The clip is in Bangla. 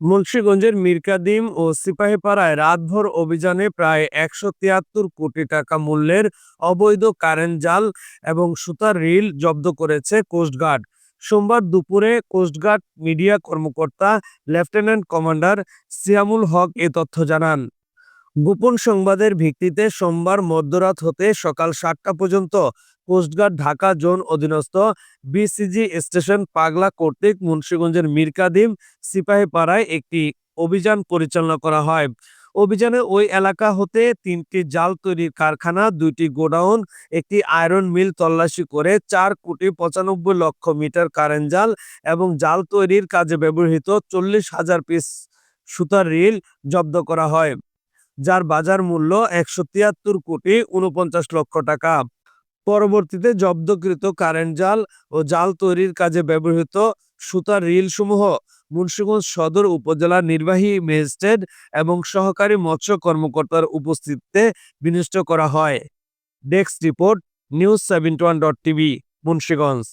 মুন্সিগঞ্জের মিরকাদিম ও সিপাহীপাড়ায় রাতভর অভিযানে প্রায় একশো তিয়াত্তর কোটি টাকা মূল্যের অবৈধ কারেন্ট জাল এবং সুতার রিল জব্দ করেছে কোস্টগার্ড। সোমবার দুপুরে কোস্টগার্ড মিডিয়া কর্মকর্তা লেফটেন্যান্ট কমান্ডার সিয়ামুল হক এ তথ্য জানান। গোপন সংবাদের ভিত্তিতে সোমবার মধ্যরাত হতে সকাল সাতটা পর্যন্ত কোস্টগার্ড ঢাকা জোন অধীনস্থ বিসিজি স্টেশন পাগলা কর্তৃক মুন্সিগঞ্জের মিরকাদিম সিপাহীপাড়ায় একটি অভিযান পরিচালনা করা হয়। অভিযানে ওই এলাকা হতে তিনটি জাল তৈরির কারখানা, দুইটি গোডাউন, একটি আয়রন মিল তল্লাশি করে চার কোটি পঁচানব্বই লক্ষ মিটার কারেন্ট জাল এবং জাল তৈরির কাজে ব্যবহৃত চল্লিশ হাজার পিস সুতার রিল জব্দ করা হয়। যার বাজার মূল্য একশো তিয়াত্তর কোটি উনপঞ্চাশ লক্ষ টাকা। পরবর্তীতে জব্দকৃত কারেন্ট জাল ও জাল তৈরির কাজে ব্যবহৃত সুতার রিল সমূহ মুন্সিগঞ্জ সদর উপজেলার নির্বাহী ম্যাজিস্ট্রেট এবং সহকারী মৎস্য কর্মকর্তার উপস্থিতিতে বিনষ্ট করা হয়। Desk report, news seventy one dot TV, Munshiganj.